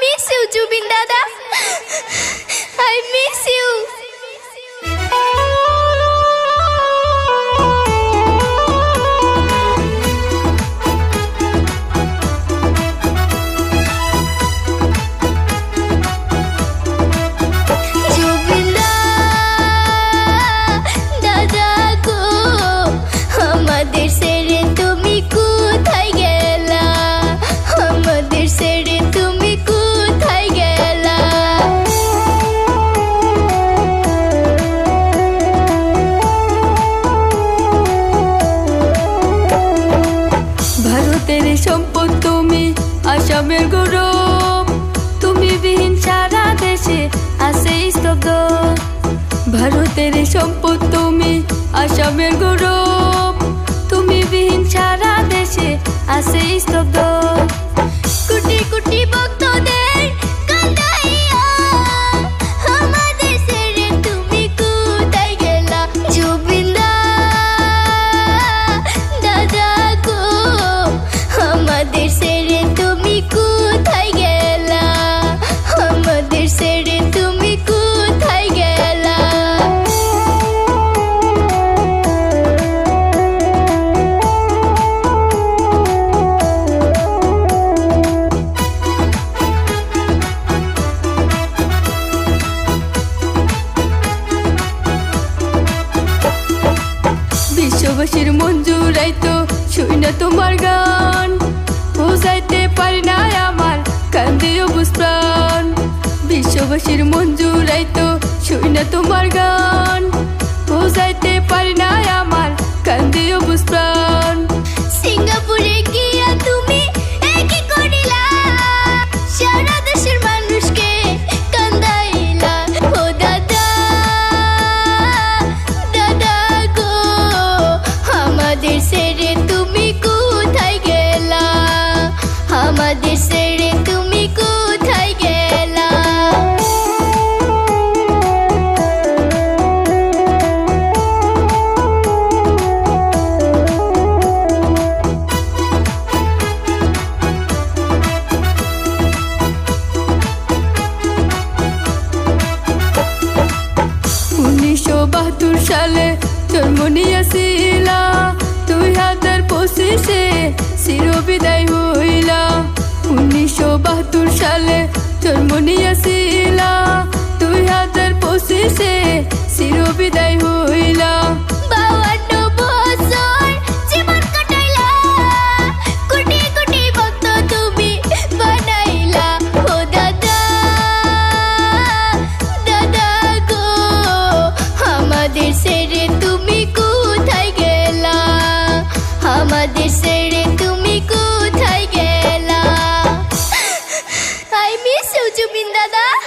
miss you, Jubin Dada. I miss you. আসামের গৌরব তুমি বিহীন সারা দেশে আছে স্তব্ধ। ভারতের সম্পদ তুমি আসামের গৌরব তুমি বিহীন সারা দেশে আছে স্তব্ধ। বিশ্ববাসীর মঞ্জুরাই তো শুই না তোমার গান। বোঝাইতে পারি না আমার কান্দে অবুজ বিশ্ববাসীর মঞ্জুরাই তো শুই না তোমার গান। বোঝাইতে পারি না বাহাত্তর সালে জন্ম নিয়েছিলা। দুই হাজার পঁচিশে বাহাত্তর সালে জন্ম নিয়েছিলা দুই হাজার পঁচিশে চির বিদায় হইলা আমাদের ছেড়ে তুমি কোথায় গেলা? আমাদের 的。